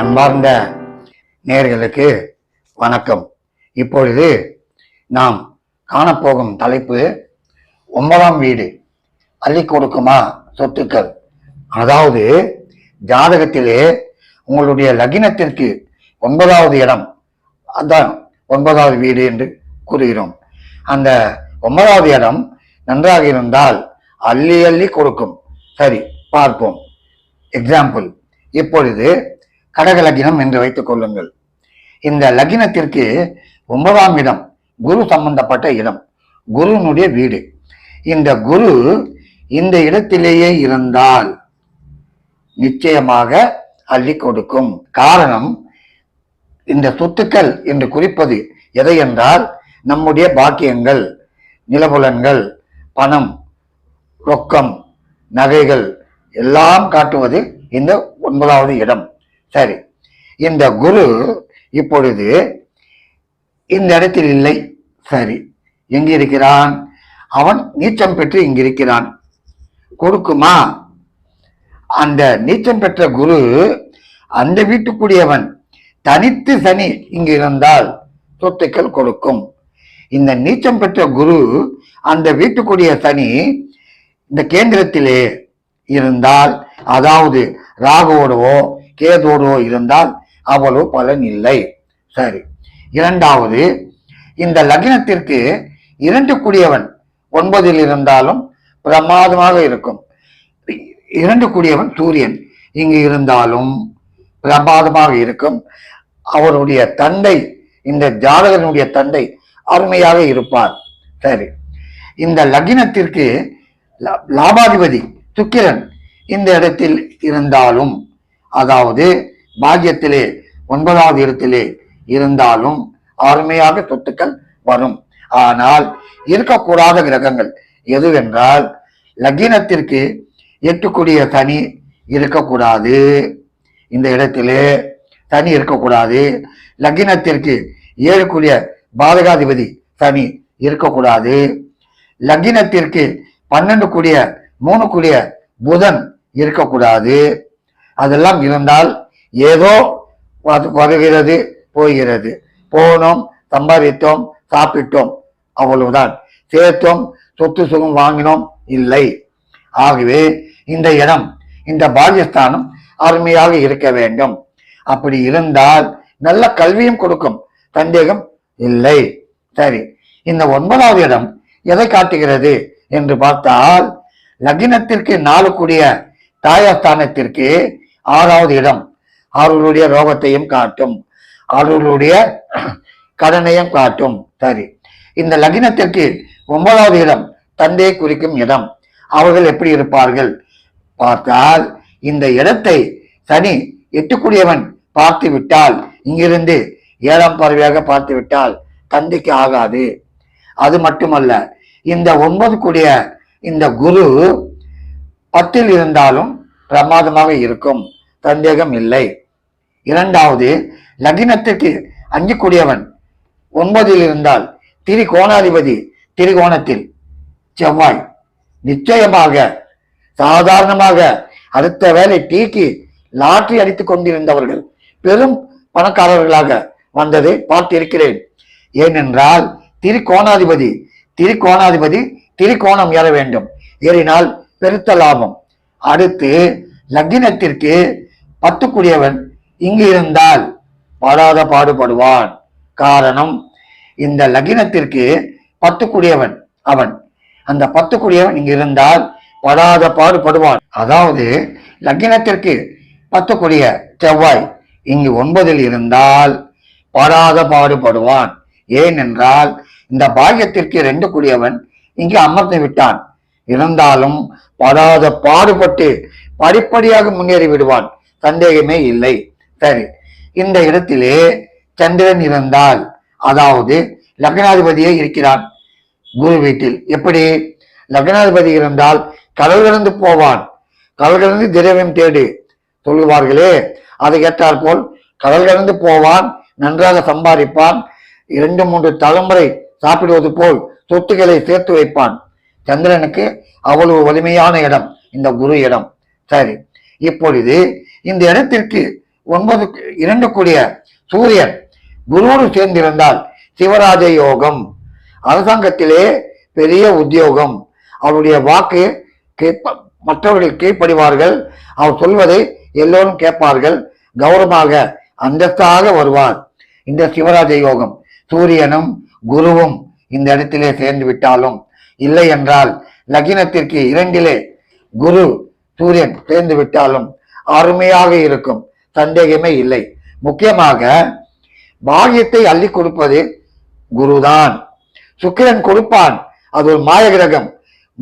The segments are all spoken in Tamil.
அன்பார்ந்த நேர்களுக்கு வணக்கம். இப்பொழுது நாம் காணப்போகும் தலைப்பு ஒன்பதாம் வீடு அள்ளி கொடுக்குமா சொத்துக்கள்? அதாவது ஜாதகத்திலே உங்களுடைய லக்னத்திற்கு ஒன்பதாவது இடம் அதான் ஒன்பதாவது வீடு என்று கூறுகிறோம். அந்த ஒன்பதாவது இடம் நன்றாக இருந்தால் அள்ளி அள்ளி கொடுக்கும். சரி பார்ப்போம். எக்ஸாம்பிள் இப்பொழுது கடக லக்னம் என்று வைத்துக் கொள்ளுங்கள். இந்த லக்னத்திற்கு ஒன்பதாம் இடம் குரு சம்பந்தப்பட்ட இடம் குருனுடைய வீடு. இந்த குரு இந்த இடத்திலேயே இருந்தால் நிச்சயமாக அள்ளி கொடுக்கும். காரணம் இந்த சொத்துக்கள் என்று குறிப்பது எதை என்றால் நம்முடைய பாக்கியங்கள் நிலபுலன்கள் பணம் ரொக்கம் நகைகள் எல்லாம் காட்டுவது இந்த ஒன்பதாவது இடம். சரி. இந்த குரு இப்பொழுது இந்த இடத்தில் இல்லை. சரி. எங்கிருக்கிறான் அவன் நீச்சம் பெற்று இங்கிருக்கிறான் கொடுக்குமா? அந்த நீச்சம் பெற்ற குரு அந்த வீட்டுக்குரியவன் தனித்து சனி இங்கு இருந்தால் சொத்துக்கள் கொடுக்கும். இந்த நீச்சம் பெற்ற குரு அந்த வீட்டுக்குரிய சனி இந்த கேந்திரத்திலே இருந்தால் அதாவது ராகுவோடவோ கேதோடவோ இருந்தால் அவ்வளவு பலன் இல்லை. சரி. இரண்டாவது இந்த லக்னத்திற்கு இரண்டு குடியவன் ஒன்பதில் இருந்தாலும் பிரமாதமாக இருக்கும். இரண்டு கூடியவன் சூரியன் இங்கு இருந்தாலும் பிரமாதமாக இருக்கும். அவருடைய தந்தை இந்த ஜாதகனுடைய தந்தை அருமையாக இருப்பார். சரி. இந்த லக்னத்திற்கு லா- லாபாதிபதி சுக்கிரன் இந்த இடத்தில் இருந்தாலும் அதாவது பாக்கியத்திலே ஒன்பதாவது இடத்திலே இருந்தாலும் அருமையாக சொத்துக்கள் வரும். ஆனால் இருக்கக்கூடாத கிரகங்கள் எதுவென்றால் லக்கினத்திற்கு எட்டுக்குடிய சனி இருக்கக்கூடாது. இந்த இடத்திலே தனி இருக்கக்கூடாது. லக்கினத்திற்கு ஏழுக்குடிய பாதகாதிபதி சனி இருக்கக்கூடாது. லக்கினத்திற்கு பன்னெண்டு கூடிய மூணு கூடிய புதன் இருக்கக்கூடாது. அதெல்லாம் இருந்தால் ஏதோ வருகிறது போகிறது. போனோம் சம்பாதித்தோம் சாப்பிட்டோம் அவ்வளவுதான். சேர்த்தோம் சொத்து சுகம் வாங்கினோம் இல்லை. ஆகவே இந்த இடம் இந்த பாகியஸ்தானம் அருமையாக இருக்க வேண்டும். அப்படி இருந்தால் நல்ல கல்வியும் கொடுக்கும். சந்தேகம் இல்லை. சரி இந்த ஒன்பதாவது இடம் எதை காட்டுகிறது என்று பார்த்தால் லக்னத்திற்கு நாளுக்குடிய தாயஸ்தானத்திற்கு ஆறாவது இடம் அவர்களுடைய ரோகத்தையும் காட்டும். அவர்களுடைய கடனையும் காட்டும். சரி. இந்த லக்னத்திற்கு ஒன்பதாவது இடம் தந்தையை குறிக்கும் இடம். அவர்கள் எப்படி இருப்பார்கள்? பார்த்தால் இந்த இடத்தை சனி எட்டுக்குடியவன் பார்த்து விட்டால் இங்கிருந்து ஏழாம் பார்வையாக பார்த்து விட்டால் தந்தைக்கு ஆகாது. அது மட்டுமல்ல இந்த ஒன்பது கூடிய இந்த குரு பத்தில் இருந்தாலும் பிரமாதமாக இருக்கும். சந்தேகம் இல்லை. இரண்டாவது லக்னத்திற்கு அஞ்சு கூடியவன் ஒன்பதில் இருந்தால் திரிகோணாதிபதி திரிகோணத்தில் செவ்வாய். நிச்சயமாக சாதாரணமாக அடுத்த வேலை டீக்கு லாட்டரி அடித்துக் கொண்டிருந்தவர்கள் பெரும் பணக்காரர்களாக வந்ததை பார்த்திருக்கிறேன். ஏனென்றால் திரிகோணாதிபதி திரிகோணாதிபதி திரிகோணம் ஏற வேண்டும். ஏறினால் பெருத்த லாபம். அடுத்து லக்னத்திற்கு பத்துக்குரியவன் இங்கு இருந்தால் படாத பாடுபடுவான். காரணம் இந்த லக்னத்திற்கு பத்துக்குரியவன் அவன். அந்த பத்துக்குரியவன் இங்கு இருந்தால் படாத பாடுபடுவான். அதாவது லக்னத்திற்கு பத்துக்குரிய செவ்வாய் இங்கு ஒன்பதில் இருந்தால் படாத பாடுபடுவான். ஏனென்றால் இந்த பாகியத்திற்கு ரெண்டு கூடியவன் இங்கு அமர்ந்து விட்டான். இருந்தாலும் படாத பாடுபட்டு படிப்படியாக முன்னேறி விடுவான். சந்தேகமே இல்லை. சரி இந்த இடத்திலே சந்திரன் இருந்தால் அதாவது லக்னாதிபதியே இருக்கிறான். குரு வீட்டில் எப்படி? லக்னாதிபதி இருந்தால் கடல் கடந்து போவான். கடல் கடந்து திரவியம் தேடு. சொல்லுவார்களே அதை கேட்டால் போல் கடல் கடந்து போவான் நன்றாக சம்பாதிப்பான் இரண்டு மூன்று தலைமுறை சாப்பிடுவது போல் சொத்துக்களை சேர்த்து வைப்பான். சந்திரனுக்கு அவ்வளவு வலிமையான இடம் இந்த குரு இடம். சரி இப்பொழுது இந்த இடத்திற்கு ஒன்பது இரண்டு கூடிய சூரியன் குருவோடு சேர்ந்திருந்தால் சிவராஜ யோகம் அரசாங்கத்திலே பெரிய உத்தியோகம். அவருடைய வாக்கு கேட்ப மற்றவர்கள் கீழ்ப்படிவார்கள். அவர் சொல்வதை எல்லோரும் கேட்பார்கள். கௌரவமாக அந்தஸ்தாக வருவார். இந்த சிவராஜ யோகம் சூரியனும் குருவும் இந்த இடத்திலே சேர்ந்து விட்டாலும் இல்லை என்றால் லக்னத்திற்கு இரண்டிலே குரு சூரியன் சேர்ந்து விட்டாலும் அருமையாக இருக்கும். சந்தேகமே இல்லை. முக்கியமாக பாகியத்தை அள்ளி கொடுப்பது குருதான். சுக்கிரன் கொடுப்பான். அது ஒரு மாய கிரகம்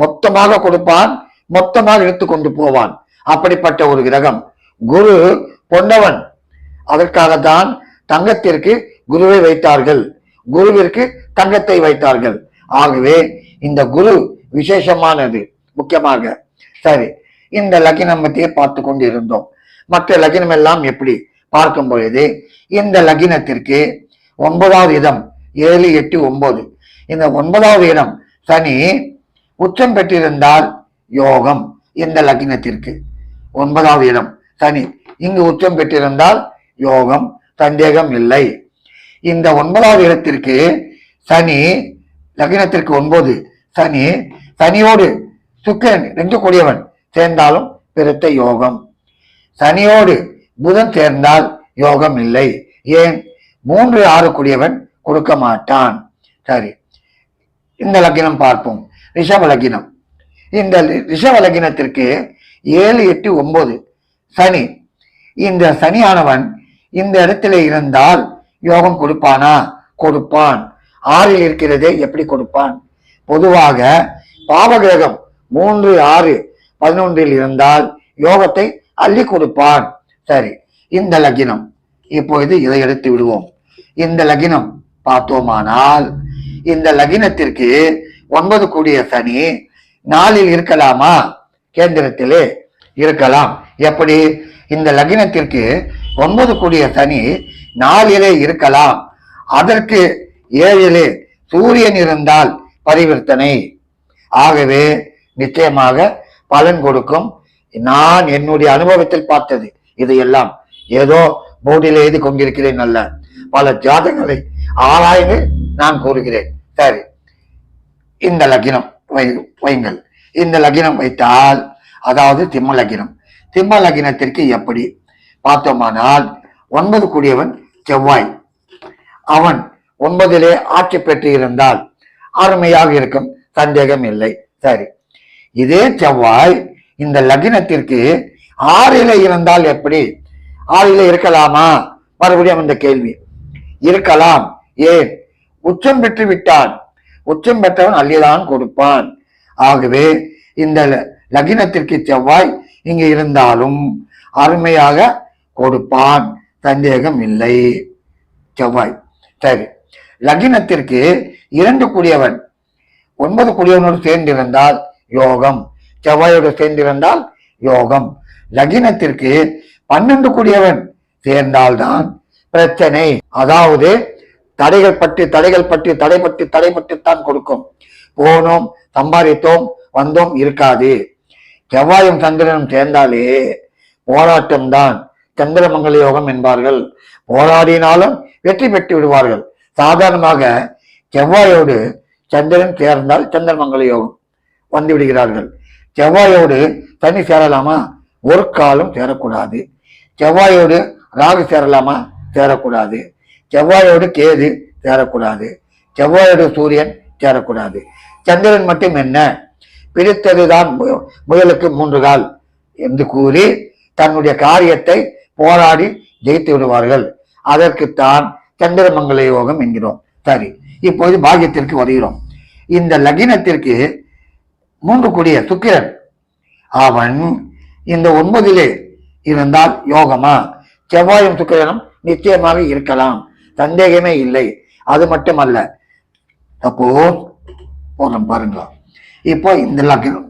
மொத்தமாக கொடுப்பான் மொத்தமாக எடுத்து கொண்டு போவான். அப்படிப்பட்ட ஒரு கிரகம். குரு பொன்னவன். அதற்காகத்தான் தங்கத்திற்கு குருவை வைத்தார்கள். குருவிற்கு தங்கத்தை வைத்தார்கள். ஆகவே இந்த குரு விசேஷமானது. முக்கியமாக சரி இந்த லக்னம் பற்றியே பார்த்து கொண்டு இருந்தோம் மற்ற லக்னம் எல்லாம் எப்படி? பார்க்கும் பொழுது இந்த லக்னத்திற்கு ஒன்பதாவது இடம் ஏழு எட்டு ஒன்பது. இந்த ஒன்பதாவது இடம் சனி உச்சம் பெற்றிருந்தால் யோகம் இந்த லக்னத்திற்கு ஒன்பதாவது இடம் சனி இங்கு உச்சம் பெற்றிருந்தால் யோகம் சந்தேகம் இல்லை. இந்த ஒன்பதாவது இடத்திற்கு சனி லக்னத்திற்கு ஒன்பது சனி சனியோடு சுக்கிரன் ரெண்டு கூடியவன். சேர்ந்தாலும் பெருத்த யோகம். சனியோடு புதன் சேர்ந்தால் யோகம் இல்லை. ஏன்? மூன்று ஆறு கூடியவன் கொடுக்க மாட்டான். சரி. இந்த லக்கினம் பார்ப்போம். ரிஷப லக்கினம் இந்த ரிஷப லக்கினத்திற்கு ஏழு எட்டு ஒன்பது சனி. இந்த சனியானவன் இந்த இடத்துல இருந்தால் யோகம் கொடுப்பானா? கொடுப்பான். ஆறில் இருக்கிறதே எப்படி கொடுப்பான்? பொதுவாக பாவகிரகம் மூன்று ஆறு பதினொன்றில் இருந்தால் யோகத்தை அள்ளி கொடுப்பான். சரி இந்த லக்கினம். இப்பொழுது இதை எடுத்து விடுவோம். இந்த லகினம் பார்த்தோமானால் இந்த லகினத்திற்கு ஒன்பது கூடிய சனி நாளில் இருக்கலாமா? கேந்திரத்திலே இருக்கலாம். எப்படி? இந்த லக்னத்திற்கு ஒன்பது கூடிய சனி நாளிலே இருக்கலாம். அதற்கு ஏழிலே சூரியன் இருந்தால் பரிவர்த்தனை. ஆகவே நிச்சயமாக பலன் கொடுக்கும். நான் என்னுடைய அனுபவத்தில் பார்த்தது இதையெல்லாம். ஏதோ போர்டில் எழுதி கொண்டிருக்கிறேன் அல்ல. பல ஜாதகங்களை ஆராய்ந்து நான் கூறுகிறேன். சரி. இந்த லக்னம் வை வைங்கள் இந்த லக்னம் வைத்தால் அதாவது திம்ம லக்னம். திம்ம லக்னத்திற்கு எப்படி? பார்த்தோமானால் ஒன்பது கூடியவன் செவ்வாய். அவன் ஒன்பதிலே ஆட்சி பெற்று இருந்தால் அருமையாக இருக்கும். சந்தேகம் இல்லை. சரி. இதே செவ்வாய் இந்த லக்னத்திற்கு ஆறில இருந்தால் எப்படி? ஆறில இருக்கலாமா? மறுபடியும் இந்த கேள்வி. இருக்கலாம். ஏன்? உச்சம் பெற்று விட்டான். உச்சம் பெற்றவன் அள்ளிதான் கொடுப்பான். ஆகவே இந்த ல- லக்னத்திற்கு செவ்வாய் இங்கு இருந்தாலும் அருமையாக கொடுப்பான். சந்தேகம் இல்லை. செவ்வாய். சரி. லக்னத்திற்கு இரண்டு கூடியவன் ஒன்பது கூடியவனோடு சேர்ந்திருந்தால் யோகம் செவ்வாயோடு சேர்ந்திருந்தால் யோகம். லக்னத்திற்கு பன்னெண்டு கூடியவன் சேர்ந்தால்தான் பிரச்சனை. அதாவது தடைகள் பற்றி தடைகள் பற்றி தடைப்பட்டு தடைப்பட்டுத்தான் கொடுக்கும். போனோம் சம்பாதித்தோம் வந்தோம் இருக்காது. செவ்வாயும் சந்திரனும் சேர்ந்தாலே போராட்டம் தான் சந்திரமங்கல யோகம் என்பார்கள். போராடினாலும் வெற்றி பெற்று விடுவார்கள். சாதாரணமாக செவ்வாயோடு சந்திரன் சேர்ந்தால் சந்திரமங்கல யோகம் வந்து விடுகிறார்கள் செவ்வாயோடு தனி சேரலாமா? ஒரு காலம் சேரக்கூடாது. செவ்வாயோடு ராகு சேரலாமா? சேரக்கூடாது. செவ்வாயோடு கேது சேரக்கூடாது. செவ்வாயோடு சூரியன் சேரக்கூடாது. சந்திரன் மட்டும் என்ன? பிடித்ததுதான் மு- முயலுக்கு மூன்று கால் என்று கூறி தன்னுடைய காரியத்தை போராடி ஜெயித்து விடுவார்கள். அதற்குத்தான் சந்திரமங்கல யோகம் என்கிறோம். சரி இப்போது பாகியத்திற்கு வருகிறோம். இந்த லகினத்திற்கு மூன்று கூடிய சுக்கிரன். அவன் இந்த ஒன்பதிலே இருந்தால் யோகமா? செவ்வாயும் சுக்கிரனும் நிச்சயமாக இருக்கலாம். சந்தேகமே இல்லை. அது மட்டுமல்ல. அப்போ போதும் பாருங்க. இப்போ இந்த லக்னம்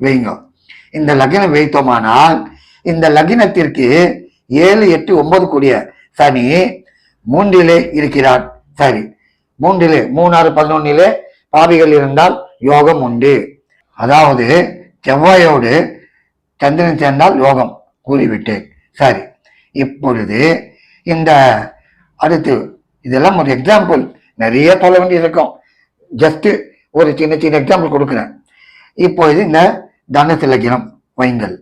வைங்க. இந்த லக்னம் வைத்தோமானால் இந்த லக்னத்திற்கு ஏழு எட்டு ஒன்பது கூடிய சனி மூன்றிலே இருக்கிறார். சரி. மூன்றிலே மூணாறு பதினொன்னிலே பாவிகள் இருந்தால் யோகம் உண்டு. அதாவது செவ்வாயோடு சந்திரன் சேர்ந்தால் யோகம் கூறிவிட்டேன் சரி. இப்பொழுது இந்த அடுத்து இதெல்லாம் ஒரு எக்ஸாம்பிள் நிறைய சொல்ல வேண்டியது இருக்கும் ஜஸ்ட்டு ஒரு சின்ன சின்ன எக்ஸாம்பிள் கொடுக்குறேன். இப்பொழுது இந்த தனுசு லக்னம் வைங்கள்.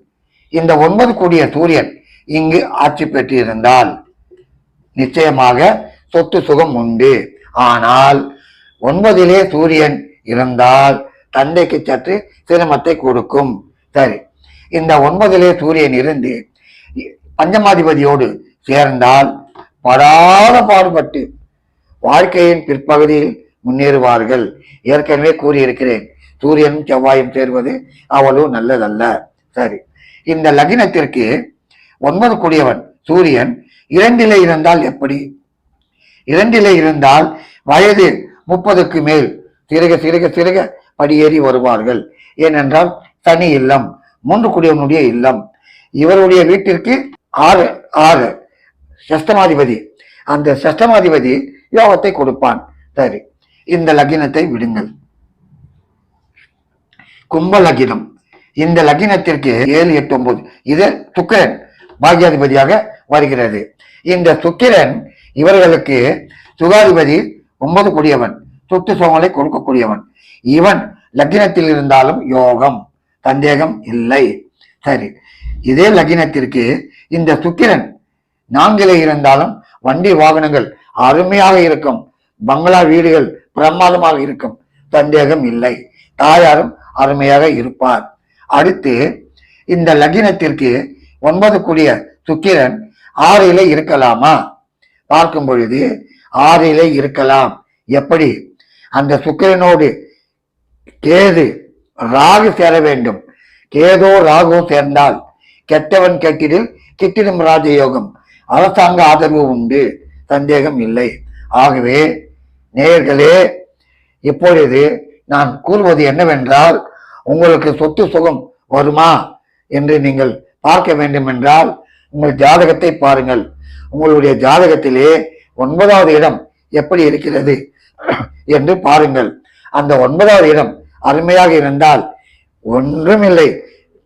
இந்த ஒன்பது கூடிய சூரியன் இங்கு ஆட்சி பெற்றிருந்தால் நிச்சயமாக சொத்து சுகம் உண்டு. ஆனால் ஒன்பதிலே சூரியன் இருந்தால் தந்தைக்கு சற்று சிரமத்தை கொடுக்கும். சரி இந்த ஒன்பதிலே சூரியன் இருந்து பஞ்சமாதிபதியோடு சேர்ந்தால் படாத பாடுபட்டு வாழ்க்கையின் பிற்பகுதியில் முன்னேறுவார்கள். ஏற்கனவே கூறியிருக்கிறேன் சூரியனும் செவ்வாயும் சேர்வது அவ்வளவு நல்லதல்ல. சரி இந்த லக்னத்திற்கு ஒன்பது கூடியவன் சூரியன் இரண்டிலே இருந்தால் எப்படி? இரண்டிலே இருந்தால் வயது முப்பதுக்கு மேல். சிறக சிறக சிறக படியேறி வருவார்கள். ஏனென்றால் தனி இல்லம் மூன்று குடியவனுடைய இல்லம். இவருடைய வீட்டிற்கு ஆறு ஆறு சஷ்டமாதிபதி. அந்த சஷ்டமாதிபதி யோகத்தை கொடுப்பான். சரி இந்த லக்னத்தை விடுங்கள். கும்ப லக்னம். இந்த லக்னத்திற்கு ஏழு எட்டு ஒன்பது. இது சுக்கிரன். பாக்யாதிபதியாக வருகிறது. இந்த சுக்கிரன் இவர்களுக்கு சுகாதிபதி ஒன்பது கூடியவன் சொத்து சோகங்களை கொடுக்கக்கூடியவன். இவன் லக்னத்தில் இருந்தாலும் யோகம் சந்தேகம் இல்லை. சரி இதே லக்னத்திற்கு இந்த சுக்கிரன் நான்கிலே இருந்தாலும் வண்டி வாகனங்கள் அருமையாக இருக்கும். பங்களா வீடுகள் பிரமாதமாக இருக்கும். சந்தேகம் இல்லை. தாயாரும் அருமையாக இருப்பார். அடுத்து இந்த லக்னத்திற்கு ஒன்பது கூடிய சுக்கிரன் ஆறிலே இருக்கலாமா? பார்க்கும் பொழுது ஆறிலே இருக்கலாம். எப்படி? அந்த சுக்கிரனோடு கேது ராகு சேர வேண்டும். கேதோ ராகு சேர்ந்தால் கெட்டவன் கெட்டிடில் கிட்டிடும் ராஜயோகம். அரசாங்க ஆதரவு உண்டு. சந்தேகம் இல்லை. ஆகவே நேயர்களே இப்பொழுது நான் கூறுவது என்னவென்றால் உங்களுக்கு சொத்து சுகம் வருமா? என்று நீங்கள் பார்க்க வேண்டும் என்றால் உங்கள் ஜாதகத்தை பாருங்கள். உங்களுடைய ஜாதகத்திலே ஒன்பதாவது இடம் எப்படி இருக்கிறது என்று பாருங்கள். அந்த ஒன்பதாவது இடம் அருமையாக இருந்தால் ஒன்றுமில்லை.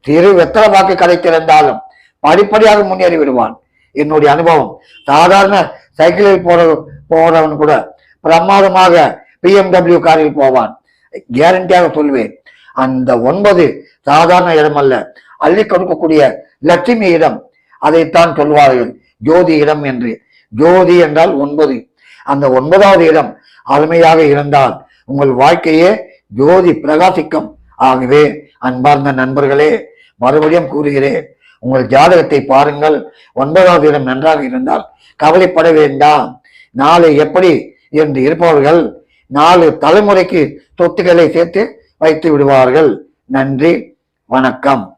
திரு வெத்தலை வாக்கு கிடைத்திருந்தாலும் படிப்படியாக முன்னேறி விடுவான். என்னுடைய அனுபவம். சாதாரண சைக்கிளில் போற போறவன் கூட பிரமாதமாக பிஎம்டபிள்யூ காரில் போவான். கேரண்டியாக சொல்வேன். அந்த ஒன்பது சாதாரண இடம் அல்ல அள்ளி கொடுக்கக்கூடிய லட்சுமி இடம் அதைத்தான் சொல்வார்கள். ஜோதி இடம் என்று. ஜோதி என்றால் ஒன்பது. அந்த ஒன்பதாவது இடம் அருமையாக இருந்தால் உங்கள் வாழ்க்கையே ஜோதி பிரகாசிக்கும். ஆகவே அன்பார்ந்த நண்பர்களே மறுபடியும் கூறுகிறேன். உங்கள் ஜாதகத்தை பாருங்கள். ஒன்பதாவது இடம் நன்றாக இருந்தால் கவலைப்பட வேண்டாம். நாளை எப்படி என்று இருப்பவர்கள் நாலு தலைமுறைக்கு சொத்துக்களை சேர்த்து வைத்து விடுவார்கள். நன்றி. வணக்கம்.